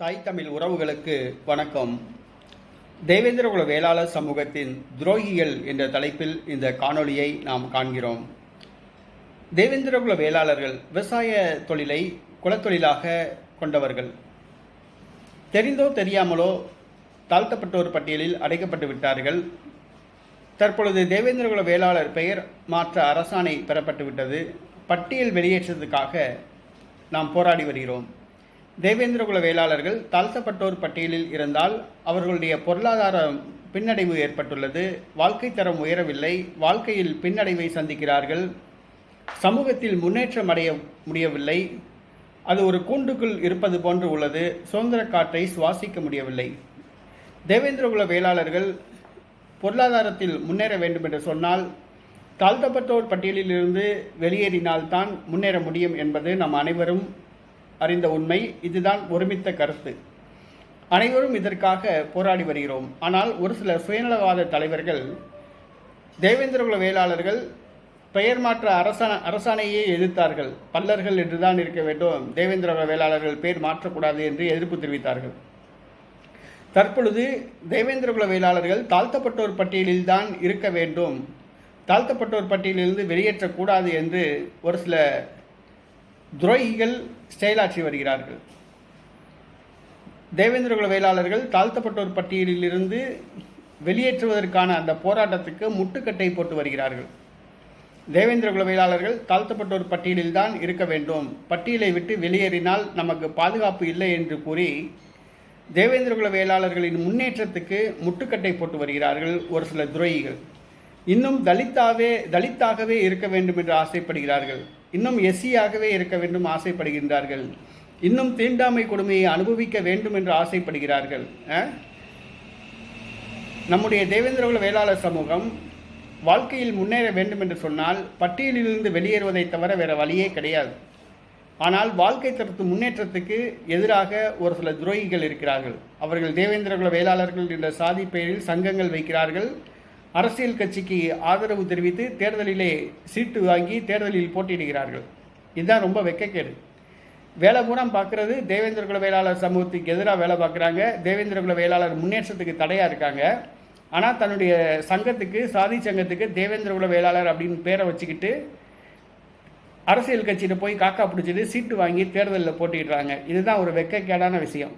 தாய் தமிழ் உறவுகளுக்கு வணக்கம். தேவேந்திரகுல வேளாளர் சமூகத்தின் துரோகிகள் என்ற தலைப்பில் இந்த காணொளியை நாம் காண்கிறோம். தேவேந்திரகுல வேளாளர்கள் விவசாய தொழிலை குலத்தொழிலாக கொண்டவர்கள். தெரிந்தோ தெரியாமலோ தாழ்த்தப்பட்டோர் பட்டியலில் அடைக்கப்பட்டு விட்டார்கள். தற்பொழுது தேவேந்திரகுல வேளாளர் பெயர் மாற்ற அரசாணை பெறப்பட்டு விட்டது. பட்டியல் வெளியேற்றத்துக்காக நாம் போராடி வருகிறோம். தேவேந்திரகுல வேளாளர்கள் தாழ்த்தப்பட்டோர் பட்டியலில் இருந்தால் அவர்களுடைய பொருளாதார பின்னடைவு ஏற்பட்டுள்ளது. வாழ்க்கை தரம் உயரவில்லை. வாழ்க்கையில் பின்னடைவை சந்திக்கிறார்கள். சமூகத்தில் முன்னேற்றம் அடைய முடியவில்லை. அது ஒரு கூண்டுக்குள் இருப்பது போன்று உள்ளது. சுதந்திர காற்றை சுவாசிக்க முடியவில்லை. தேவேந்திரகுல வேளாளர்கள் பொருளாதாரத்தில் முன்னேற வேண்டும் என்று சொன்னால் தாழ்த்தப்பட்டோர் பட்டியலிலிருந்து வெளியேறினால்தான் முன்னேற முடியும் என்பது நம் அனைவரும் அறிந்த உண்மை இதுதான் ஒருமித்த கருத்து. அனைவரும் இதற்காக போராடி வருகிறோம். ஆனால் ஒரு சில சுயநலவாத தலைவர்கள் தேவேந்திரகுல வேளாளர்கள் பெயர் மாற்ற அரசாண அரசாணையே எதிர்த்தார்கள். பல்லர்கள் என்றுதான் இருக்க வேண்டும். தேவேந்திரகுல வேளாளர்கள் பெயர் மாற்றக்கூடாது என்று எதிர்ப்பு தெரிவித்தார்கள். தற்பொழுது தேவேந்திரகுல வேளாளர்கள் தாழ்த்தப்பட்டோர் பட்டியலில்தான் இருக்க வேண்டும். தாழ்த்தப்பட்டோர் பட்டியலிலிருந்து வெளியேற்றக்கூடாது என்று ஒரு சில துரோகிகள் செயலாற்றி வருகிறார்கள். தேவேந்திரகுல வேளாளர்கள் தாழ்த்தப்பட்டோர் பட்டியலிலிருந்து வெளியேற்றுவதற்கான அந்த போராட்டத்துக்கு முட்டுக்கட்டை போட்டு வருகிறார்கள். தேவேந்திரகுல வேளாளர்கள் தாழ்த்தப்பட்டோர் பட்டியலில்தான் இருக்க வேண்டும். பட்டியலை விட்டு வெளியேறினால் நமக்கு பாதுகாப்பு இல்லை என்று கூறி தேவேந்திரகுல வேளாளர்களின் முன்னேற்றத்துக்கு முட்டுக்கட்டை போட்டு வருகிறார்கள் ஒரு சில துரோகிகள். இன்னும் தலித்தாவே தலித்தாகவே இருக்க வேண்டும் என்று ஆசைப்படுகிறார்கள். இன்னும் எஸ்சியாகவே இருக்க வேண்டும் ஆசைப்படுகின்றார்கள். இன்னும் தீண்டாமை கொடுமையை அனுபவிக்க வேண்டும் என்று ஆசைப்படுகிறார்கள். நம்முடைய தேவேந்திரகுல வேளாளர் சமூகம் வாழ்க்கையில் முன்னேற வேண்டும் என்று சொன்னால் பட்டியலிலிருந்து வெளியேறுவதை தவிர வேறு வழியே கிடையாது. ஆனால் வாழ்க்கை தரத்து முன்னேற்றத்துக்கு எதிராக ஒரு சில துரோகிகள் இருக்கிறார்கள். அவர்கள் தேவேந்திரகுல வேளாளர்கள் என்ற சாதி பெயரில் சங்கங்கள் வைக்கிறார்கள். அரசியல் கட்சிக்கு ஆதரவு தெரிவித்து தேர்தலிலே சீட்டு வாங்கி தேர்தலில் போட்டியிடுகிறார்கள். இதுதான் ரொம்ப வெக்கக்கேடு. வேலை பூரா பார்க்குறது தேவேந்திரகுல வேளாளர் சமூகத்துக்கு எதிராக வேலை பார்க்குறாங்க. தேவேந்திரகுல வேளாளர் முன்னேற்றத்துக்கு தடையாக இருக்காங்க. ஆனால் தன்னுடைய சங்கத்துக்கு சாதி சங்கத்துக்கு தேவேந்திரகுல வேளாளர் அப்படின்னு பேரை வச்சுக்கிட்டு அரசியல் கட்சியில் போய் காக்கா பிடிச்சிட்டு சீட்டு வாங்கி தேர்தலில் போட்டிடுறாங்க இதுதான் ஒரு வெக்கக்கேடான விஷயம்.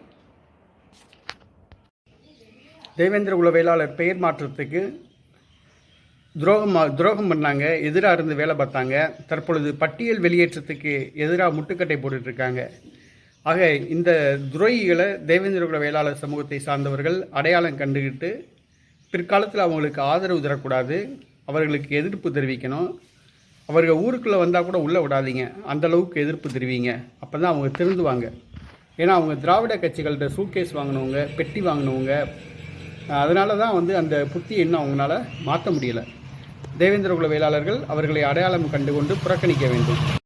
தேவேந்திரகுல வேளாளர் பெயர் மாற்றத்துக்கு துரோகம் துரோகம் பண்ணாங்க எதிராக இருந்து வேலை பார்த்தாங்க. தற்பொழுது பட்டியல் வெளியேற்றத்துக்கு எதிராக முட்டுக்கட்டை போட்டுட்ருக்காங்க. ஆக இந்த துரோகிகளை தேவேந்திரகுல வேளாளர் சமூகத்தை சார்ந்தவர்கள் அடையாளம் கண்டுகிட்டு பிற்காலத்தில் அவங்களுக்கு ஆதரவு தரக்கூடாது அவர்களுக்கு எதிர்ப்பு தெரிவிக்கணும். அவர்கள் ஊருக்குள்ளே வந்தால் கூட உள்ளே விடாதீங்க அந்த அளவுக்கு எதிர்ப்பு தெரிவிங்க. அப்போ தான் அவங்க திருந்துவாங்க. ஏன்னா அவங்க திராவிட கட்சிகள்கிட்ட சூட்கேஸ் வாங்கினவங்க பெட்டி வாங்கினவங்க. அதனால தான் வந்து அந்த புத்தி இன்னும் அவங்களால மாற்ற முடியலை. தேவேந்திரகுல வேளாளர்கள் அவர்களை அடையாளம் கண்டுகொண்டு புறக்கணிக்க வேண்டும்.